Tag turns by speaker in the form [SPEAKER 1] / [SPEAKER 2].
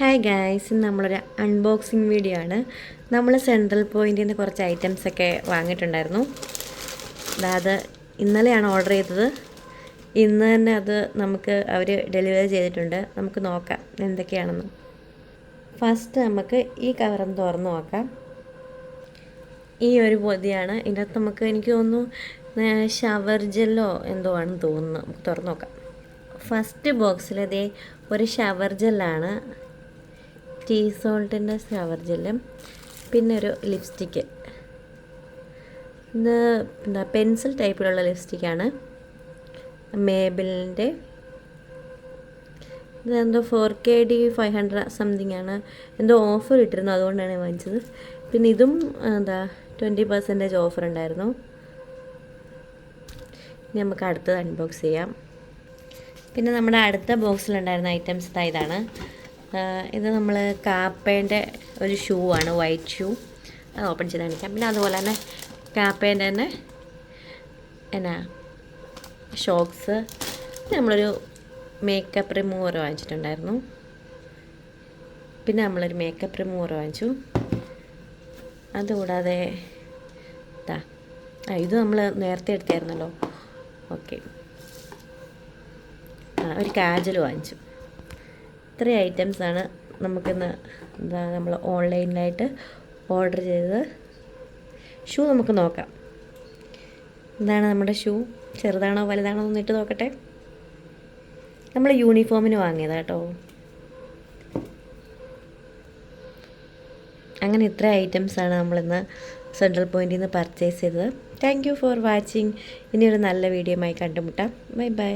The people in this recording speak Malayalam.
[SPEAKER 1] ഹായ് ഗായ്സ് നമ്മളൊരു അൺബോക്സിങ് വീഡിയോ ആണ്. നമ്മൾ സെൻട്രൽ പോയിന്റിൽ നിന്ന് കുറച്ച് ഐറ്റംസ് ഒക്കെ വാങ്ങിയിട്ടുണ്ടായിരുന്നു. അതായത് ഇന്നലെയാണ് ഓർഡർ ചെയ്തത്. ഇന്ന് തന്നെ അത് നമുക്ക് അവർ ഡെലിവറി ചെയ്തിട്ടുണ്ട്. നമുക്ക് നോക്കാം എന്തൊക്കെയാണെന്ന്. ഫസ്റ്റ് നമുക്ക് ഈ കവറൊന്ന് തുറന്ന് നോക്കാം. ഈ ഒരു പൊതിയാണ്. ഇതിനകത്ത് നമുക്ക് എനിക്ക് തോന്നുന്നു ഷവർ ജെല്ലോ എന്തോ ആണെന്ന് തോന്നുന്നു. നമുക്ക് തുറന്ന് നോക്കാം. ഫസ്റ്റ് ബോക്സിലതേ ഒരു ഷവർ ജെല്ലാണ് ടീ സോൾട്ടിന്റെ ഷവർ ജെല്ലും പിന്നെ ഒരു ലിപ്സ്റ്റിക്ക് ഇത് എന്താ പെൻസിൽ ടൈപ്പിലുള്ള ലിപ്സ്റ്റിക്കാണ് മേബിളിന്റെ ഇതെന്തോ four K D five hundred something ആണ്. എന്തോ ഓഫർ ഇട്ടിരുന്നു അതുകൊണ്ടാണ് വാങ്ങിച്ചത്. പിന്നെ ഇതും എന്താ ട്വന്റി പെർസെന്റേജ് ഓഫർ ഉണ്ടായിരുന്നു. ഇനി നമുക്ക് അടുത്തത് അൺബോക്സ് ചെയ്യാം. പിന്നെ നമ്മുടെ അടുത്ത ബോക്സിലുണ്ടായിരുന്ന ഐറ്റംസ് ഇതാ ഇതാണ്. ഇത് നമ്മൾ കാപ്പേന്റെ ഒരു ഷൂ ആണ് വൈറ്റ് ഷൂ അത് ഓപ്പൺ ചെയ്ത് കാണിക്കാം. പിന്നെ അതുപോലെ തന്നെ കാപ്പേന്റെ തന്നെ എന്നാ ഷോക്സ് നമ്മളൊരു മേക്കപ്പ് റിമൂവർ വാങ്ങിച്ചിട്ടുണ്ടായിരുന്നു. പിന്നെ നമ്മളൊരു മേക്കപ്പ് റിമൂവർ വാങ്ങിച്ചു. അതുകൂടാതെ ആ ഇത് നമ്മൾ നേരത്തെ എടുത്തായിരുന്നല്ലോ. ഓക്കെ ആ ഒരു കാജൽ വാങ്ങിച്ചു. ഇത്രയും ഐറ്റംസാണ് നമുക്കിന്ന് എന്താ നമ്മൾ ഓൺലൈനിലായിട്ട് ഓർഡർ ചെയ്തത്. ഷൂ നമുക്ക് നോക്കാം. എന്താണ് നമ്മുടെ ഷൂ ചെറുതാണോ വലുതാണോ എന്ന് ഇട്ട് നോക്കട്ടെ. നമ്മൾ യൂണിഫോമിന് വാങ്ങിയതാണ് കേട്ടോ. അങ്ങനെ ഇത്ര ഐറ്റംസാണ് നമ്മളിന്ന് സെൻട്രൽ പോയിന്റിൽ നിന്ന് പർച്ചേസ് ചെയ്തത്. താങ്ക് യു ഫോർ വാച്ചിങ് ഇനിയൊരു നല്ല വീഡിയോ ആയി കണ്ടുമുട്ടാം. Bye bye